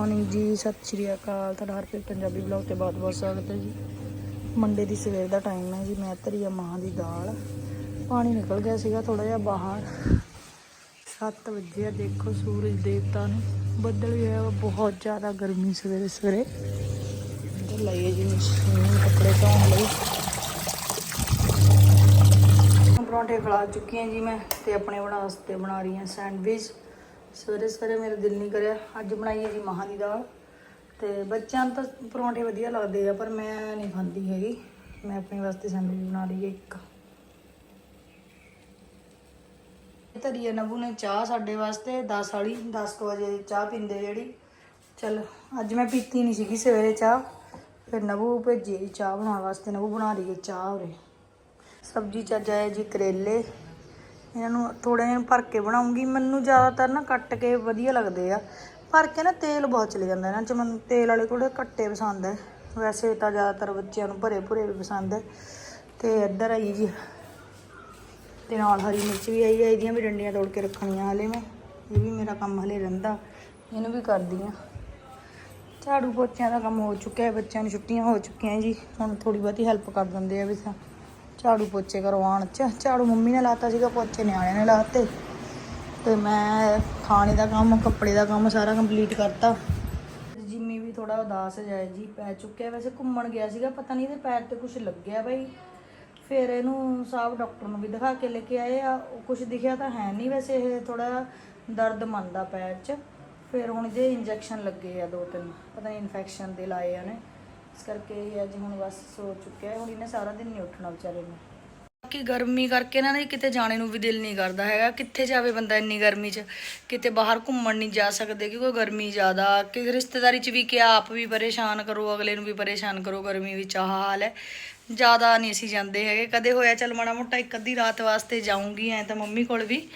Morning ਜੀ ਸਤਿ ਸ਼੍ਰੀ ਅਕਾਲ। ਤੁਹਾਡਾ ਹਰਪ੍ਰੀਤ ਪੰਜਾਬੀ ਬਲੌਗ ਤੇ ਬਹੁਤ ਬਹੁਤ ਸਵਾਗਤ ਹੈ ਜੀ। ਮੰਡੇ ਦੀ ਸਵੇਰ ਦਾ ਟਾਈਮ ਹੈ ਜੀ ਮੈਂ ਧਰੀ ਆ ਮਾਂ ਦੀ ਦਾਲ। ਪਾਣੀ ਨਿਕਲ ਗਿਆ ਸੀਗਾ ਥੋੜਾ ਜਿਹਾ ਬਾਹਰ। 7 ਵਜੇ ਆ ਦੇਖੋ ਸੂਰਜ ਦੇਵਤਾ ਨੂੰ। ਬੱਦਲ ਵੀ ਹੋਇਆ ਵਾ, ਬਹੁਤ ਜ਼ਿਆਦਾ ਗਰਮੀ ਸਵੇਰੇ ਸਵੇਰੇ। ਇੱਧਰ ਲਾਈਏ ਜੀ ਮਸ਼ੀਨ ਕੱਪੜੇ ਧੋਣ ਲਈ। ਪਰੌਂਠੇ ਖਲਾ ਚੁੱਕੀ ਹਾਂ ਜੀ ਮੈਂ ਤੇ ਆਪਣੇ ਬਣਾ ਵਾਸਤੇ ਬਣਾ ਰਹੀ ਹਾਂ ਸੈਂਡਵਿਚ। ਸਵੇਰੇ ਸਵੇਰੇ ਮੇਰਾ ਦਿਲ ਨਹੀਂ ਕਰਿਆ। ਅੱਜ ਬਣਾਈ ਹੈ ਜੀ ਮਾਹਾਂ ਦੀ ਦਾਲ। ਤੇ ਬੱਚਿਆਂ ਨੂੰ ਤਾਂ ਪਰੌਂਠੇ ਵਧੀਆ ਲੱਗਦੇ ਆ, ਪਰ ਮੈਂ ਨਹੀਂ ਖਾਂਦੀ ਹੈਗੀ। ਮੈਂ ਆਪਣੇ ਵਾਸਤੇ ਸੈਂਡਵਿਚ ਬਣਾ ਰਹੀ ਹੈ ਇੱਕ। ਧਰੀ ਹੈ ਨਬੂ ਨੇ ਚਾਹ ਸਾਡੇ ਵਾਸਤੇ 10 ਵਾਲੀ 10 ਕੁ ਵਜੇ ਚਾਹ ਪੀਂਦੇ ਜਿਹੜੀ। ਚਲ, ਅੱਜ ਮੈਂ ਪੀਤੀ ਨਹੀਂ ਸੀਗੀ ਸਵੇਰੇ ਚਾਹ। ਫਿਰ ਨਬੂ ਭੇਜੀ ਜੀ ਚਾਹ ਬਣਾਉਣ ਵਾਸਤੇ। ਨਬੂ ਬਣਾ ਰਹੀ ਹੈ ਚਾਹ ਉਰੇ। ਸਬਜ਼ੀ ਚ ਅੱਜ ਆਇਆ ਜੀ ਕਰੇਲੇ। ਇਹਨਾਂ ਨੂੰ ਥੋੜੇ ਜਿਹੇ ਭਰ ਕੇ ਬਣਾਉਂਗੀ। ਮੈਨੂੰ ਜ਼ਿਆਦਾਤਰ ਨਾ ਕੱਟ ਕੇ ਵਧੀਆ ਲੱਗਦੇ ਆ। ਭਰ ਕੇ ਨਾ ਤੇਲ ਬਹੁਤ ਚਲੇ ਜਾਂਦਾ ਇਹਨਾਂ ਚ। ਮੈਨੂੰ ਤੇਲ ਵਾਲੇ ਥੋੜੇ ਕੱਟੇ ਪਸੰਦ ਹੈ ਵੈਸੇ ਤਾਂ ਜ਼ਿਆਦਾਤਰ ਬੱਚਿਆਂ ਨੂੰ ਭਰੇ ਭੁਰੇ ਵੀ ਪਸੰਦ ਹੈ ਤੇ ਇੱਧਰ ਆਈ ਜੀ। ਤੇ ਨਾਲ ਹਰੀ ਮਿਰਚ ਵੀ ਆਈ ਹੈ ਇਹਦੀਆਂ ਵੀ ਡੰਡੀਆਂ ਤੋੜ ਕੇ ਰੱਖਣੀਆਂ ਹਲੇ ਮੈਂ। ਇਹ ਵੀ ਮੇਰਾ ਕੰਮ ਹਲੇ ਰਹਿੰਦਾ। ਇਹਨੂੰ ਵੀ ਕਰਦੀ ਆ। ਝਾੜੂ ਪੋਚਿਆਂ ਦਾ ਕੰਮ ਹੋ ਚੁੱਕਿਆ। ਹੈ ਬੱਚਿਆਂ ਨੂੰ ਛੁੱਟੀਆਂ ਹੋ ਚੁੱਕੀਆਂ ਜੀ। ਹੁਣ ਥੋੜੀ ਬਹੁਤੀ ਹੈਲਪ ਕਰ ਦਿੰਦੇ ਆ ਵੀ ਸਾ ਝਾੜੂ ਪੋਚੇ ਕਰਵਾਉਣ ਚ। ਝਾੜੂ ਮੰਮੀ ਨੇ ਲਾਤਾ ਸੀਗਾ, ਪੋਚੇ ਨਿਆਣੇ ਨੇ ਲਾਤੇ। ਤੇ ਮੈਂ ਖਾਣੇ ਦਾ ਕੰਮ, ਕੱਪੜੇ ਦਾ ਕੰਮ ਸਾਰਾ ਕੰਪਲੀਟ ਕਰਤਾ। ਜਿੰਮੀ ਵੀ ਥੋੜਾ ਉਦਾਸ ਜਾਏ ਜੀ, ਪੈ ਚੁੱਕਿਆ। ਵੈਸੇ ਘੁੰਮਣ ਗਿਆ ਸੀਗਾ, ਪਤਾ ਨਹੀਂ ਇਹਦੇ ਪੈਰ ਤੇ ਕੁਝ ਲੱਗਿਆ ਬਈ। ਫਿਰ ਇਹਨੂੰ ਸਾਹਬ ਡਾਕਟਰ ਨੂੰ ਵੀ ਦਿਖਾ ਕੇ ਲੈ ਕੇ ਆਏ ਆ। ਕੁਝ ਦਿਖਿਆ ਤਾਂ ਹੈ ਨਹੀਂ ਵੈਸੇ ਇਹ ਥੋੜਾ ਦਰਦ ਮੰਨਦਾ ਪੈਰ 'ਚ। ਫਿਰ ਹੁਣ ਜੇ ਇੰਜੈਕਸ਼ਨ ਲੱਗੇ ਆ ਦੋ ਤਿੰਨ। ਪਤਾ ਨਹੀਂ ਇਨਫੈਕਸ਼ਨ ਦੇ ਲਾਏ ਆ ਨੇ ਇਸ ਕਰਕੇ ਇਹ ਅੱਜ ਹੁਣ ਬਸ ਸੋ ਚੁੱਕਿਆ ਹੁਣ ਇਹਨੇ ਸਾਰਾ ਦਿਨ ਨਹੀਂ ਉੱਠਣਾ ਵਿਚਾਰੇ ਨੇ। ਕਿ ਗਰਮੀ ਕਰਕੇ ਨਾ ਕਿਤੇ ਜਾਣੇ ਨੂੰ ਵੀ ਦਿਲ ਨਹੀਂ ਕਰਦਾ ਹੈਗਾ। ਕਿੱਥੇ ਜਾਵੇ ਬੰਦਾ ਇੰਨੀ ਗਰਮੀ 'ਚ? ਕਿਤੇ ਬਾਹਰ ਘੁੰਮਣ ਨਹੀਂ ਜਾ ਸਕਦੇ ਕਿਉਂਕਿ ਗਰਮੀ ਜ਼ਿਆਦਾ। ਕਿ ਰਿਸ਼ਤੇਦਾਰੀ 'ਚ ਵੀ ਕਿ ਆਪ ਵੀ ਪਰੇਸ਼ਾਨ ਕਰੋ, ਅਗਲੇ ਨੂੰ ਵੀ ਪਰੇਸ਼ਾਨ ਕਰੋ, ਗਰਮੀ ਵਿੱਚ ਆਹ ਹਾਲ ਹੈ। ਜ਼ਿਆਦਾ ਨਹੀਂ ਅਸੀਂ ਜਾਂਦੇ ਹੈਗੇ। ਕਦੇ ਹੋਇਆ ਚੱਲ ਮਾੜਾ ਮੋਟਾ ਇੱਕ ਅੱਧੀ ਰਾਤ ਵਾਸਤੇ ਜਾਊਂਗੀ, ਐ ਤਾਂ ਮੰਮੀ ਕੋਲ ਵੀ।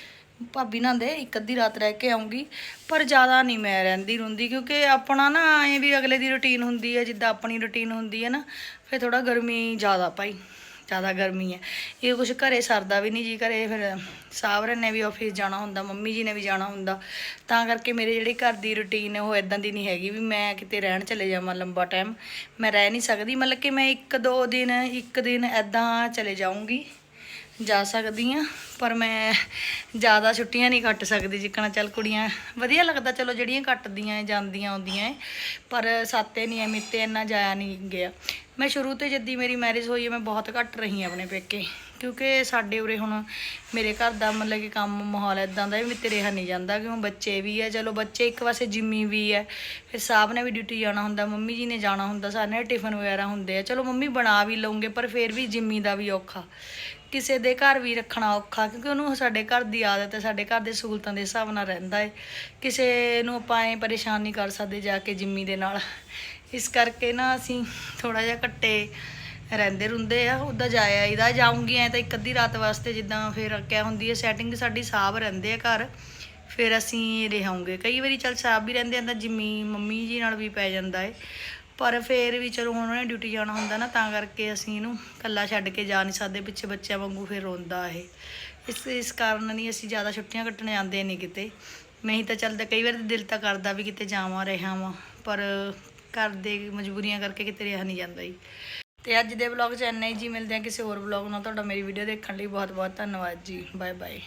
ਭਾਬੀ ਨਾਲ ਦੇ, ਇੱਕ ਅੱਧੀ ਰਾਤ ਰਹਿ ਕੇ ਆਉਂਗੀ। ਪਰ ਜ਼ਿਆਦਾ ਨਹੀਂ ਮੈਂ ਰਹਿੰਦੀ ਰੁੰਦੀ, ਕਿਉਂਕਿ ਆਪਣਾ ਨਾ ਐ ਵੀ ਅਗਲੇ ਦੀ ਰੁਟੀਨ ਹੁੰਦੀ ਹੈ, ਜਿੱਦਾਂ ਆਪਣੀ ਰੁਟੀਨ ਹੁੰਦੀ ਹੈ ਨਾ, ਫਿਰ ਥੋੜਾ ਗਰਮੀ ਜ਼ਿਆਦਾ ਭਾਈ, ਜ਼ਿਆਦਾ ਗਰਮੀ ਹੈ। ਇਹ ਕੁਝ ਘਰੇ ਸਰਦਾ ਵੀ ਨਹੀਂ ਜੀ, ਘਰੇ ਫਿਰ ਸਾਵਰਨ ਨੇ ਵੀ ਆਫਿਸ ਜਾਣਾ ਹੁੰਦਾ, ਮੰਮੀ ਜੀ ਨੇ ਵੀ ਜਾਣਾ ਹੁੰਦਾ। ਤਾਂ ਕਰਕੇ ਮੇਰੇ ਜਿਹੜੀ ਘਰ ਦੀ ਰੁਟੀਨ ਹੈ, ਉਹ ਇਦਾਂ ਦੀ ਨਹੀਂ ਹੈਗੀ ਵੀ ਮੈਂ ਕਿਤੇ ਰਹਿਣ ਚਲੇ ਜਾਵਾਂ ਲੰਬਾ ਟਾਈਮ ਮੈਂ ਰਹਿ ਨਹੀਂ ਸਕਦੀ, ਮਤਲਬ ਕਿ ਮੈਂ ਇੱਕ ਦੋ ਦਿਨ, ਇੱਕ ਦਿਨ ਐਦਾਂ ਚਲੇ ਜਾਊਂਗੀ। ਜਾ ਸਕਦੀ ਆ ਪਰ ਮੈਂ ਜ਼ਿਆਦਾ ਛੁੱਟੀਆਂ ਨਹੀਂ ਕੱਟ ਸਕਦੀ ਜਿੱਕਣਾ। ਚੱਲ ਕੁੜੀਆਂ ਵਧੀਆ ਲੱਗਦਾ ਚਲੋ ਜਿਹੜੀਆਂ ਕੱਟਦੀਆਂ ਏ, ਜਾਂਦੀਆਂ ਆਉਂਦੀਆਂ ਏ, ਪਰ ਸਾਤੇ ਨਹੀਂ ਐਵੇਂ ਤੇ ਇੰਨਾ ਜਾਇਆ ਨਹੀਂ ਗਿਆ। ਮੈਂ ਸ਼ੁਰੂ ਤੋਂ ਜੱਦੀ ਮੇਰੀ ਮੈਰਿਜ ਹੋਈ ਹੈ ਮੈਂ ਬਹੁਤ ਘੱਟ ਰਹੀ ਹਾਂ ਆਪਣੇ ਪੇਕੇ ਕਿਉਂਕਿ ਸਾਡੇ ਉਰੇ ਹੁਣ ਮੇਰੇ ਘਰ ਦਾ ਮਤਲਬ ਕਿ ਕੰਮ ਮਾਹੌਲ ਇਦਾਂ ਦਾ ਵੀ ਮੇਰੇ ਰਿਹਾ ਨਹੀਂ ਜਾਂਦਾ ਕਿ ਹੁਣ ਬੱਚੇ ਵੀ ਆ ਚਲੋ ਬੱਚੇ ਇੱਕ ਪਾਸੇ ਜਿੰਮੀ ਵੀ ਹੈ ਫਿਰ ਸਾਹਿਬ ਨੇ ਵੀ ਡਿਊਟੀ ਜਾਣਾ ਹੁੰਦਾ ਮੰਮੀ ਜੀ ਨੇ ਜਾਣਾ ਹੁੰਦਾ ਸਾਰੇ ਟਿਫਨ ਵਗੈਰਾ ਹੁੰਦੇ ਆ ਚਲੋ ਮੰਮੀ ਬਣਾ ਵੀ ਲਉਂਗੇ ਪਰ ਫਿਰ ਵੀ ਜਿੰਮੀ ਦਾ ਵੀ ਔਖਾ। ਕਿਸੇ ਦੇ ਘਰ ਵੀ ਰੱਖਣਾ ਔਖਾ, ਕਿਉਂਕਿ ਉਹਨੂੰ ਸਾਡੇ ਘਰ ਦੀ ਆਦਤ ਹੈ, ਸਾਡੇ ਘਰ ਦੇ ਸਹੂਲਤਾਂ ਦੇ ਹਿਸਾਬ ਨਾਲ ਰਹਿੰਦਾ ਹੈ। ਕਿਸੇ ਨੂੰ ਆਪਾਂ ਐ ਪਰੇਸ਼ਾਨ ਨਹੀਂ ਕਰ ਸਕਦੇ ਜਾ ਕੇ ਜਿੰਮੀ ਦੇ ਨਾਲ। ਇਸ ਕਰਕੇ ਨਾ ਅਸੀਂ ਥੋੜਾ ਜਿਹਾ ਕੱਟੇ ਰਹਿੰਦੇ ਰੁੰਦੇ ਆ ਉੱਦਾਂ ਜਾਇਆ ਇਹਦਾ ਜਾਊਂਗੀ ਐ ਤਾਂ ਇੱਕ ਅੱਧੀ ਰਾਤ ਵਾਸਤੇ ਜਿੱਦਾਂ ਫਿਰ ਕਿਆ ਹੁੰਦੀ ਹੈ ਸੈਟਿੰਗ ਸਾਡੀ ਸਾਫ਼ ਰਹਿੰਦੇ ਆ ਘਰ। ਫਿਰ ਅਸੀਂ ਰਹਾਂਗੇ। ਕਈ ਵਾਰੀ ਚੱਲ ਸਾਫ਼ ਵੀ ਰਹਿੰਦੇ ਆ, ਤਾਂ ਜਿੰਮੀ ਮੰਮੀ ਜੀ ਨਾਲ ਵੀ ਪੈ ਜਾਂਦਾ ਏ ਪਰ ਫੇਰ ਵੀ ਚਲੋ ਹੁਣ ਉਹਨੇ ਡਿਊਟੀ ਜਾਣਾ ਹੁੰਦਾ ਨਾ, ਤਾਂ ਕਰਕੇ ਅਸੀਂ ਇਹਨੂੰ ਇਕੱਲਾ ਛੱਡ ਕੇ ਜਾ ਨਹੀਂ ਸਕਦੇ, ਪਿੱਛੇ ਬੱਚਿਆਂ ਵਾਂਗੂ ਫਿਰ ਰੋਂਦਾ ਇਹ। ਇਸ ਇਸ ਕਾਰਨ ਨਹੀਂ ਅਸੀਂ ਜ਼ਿਆਦਾ ਛੁੱਟੀਆਂ ਕੱਟਣ ਜਾਂਦੇ ਨਹੀਂ ਕਿਤੇ। ਨਹੀਂ ਤਾਂ ਚੱਲਦਾ ਕਈ ਵਾਰ ਦਿਲ ਤਾਂ ਕਰਦਾ ਵੀ ਕਿਤੇ ਜਾਵਾਂ, ਰਹਾਂ ਵਾਂ, ਪਰ ਘਰ ਦੇ ਮਜਬੂਰੀਆਂ ਕਰਕੇ ਕਿਤੇ ਰਿਹਾ ਨਹੀਂ ਜਾਂਦਾ ਜੀ। ਤੇ ਅੱਜ ਦੇ ਵਲੌਗ 'ਚ ਇੰਨਾ ਹੀ ਜੀ, ਮਿਲਦੇ ਆ ਕਿਸੇ ਹੋਰ ਵਲੌਗ ਨਾਲ। ਤੁਹਾਡਾ ਮੇਰੀ ਵੀਡੀਓ ਦੇਖਣ ਲਈ ਬਹੁਤ ਬਹੁਤ ਧੰਨਵਾਦ ਜੀ। Bye bye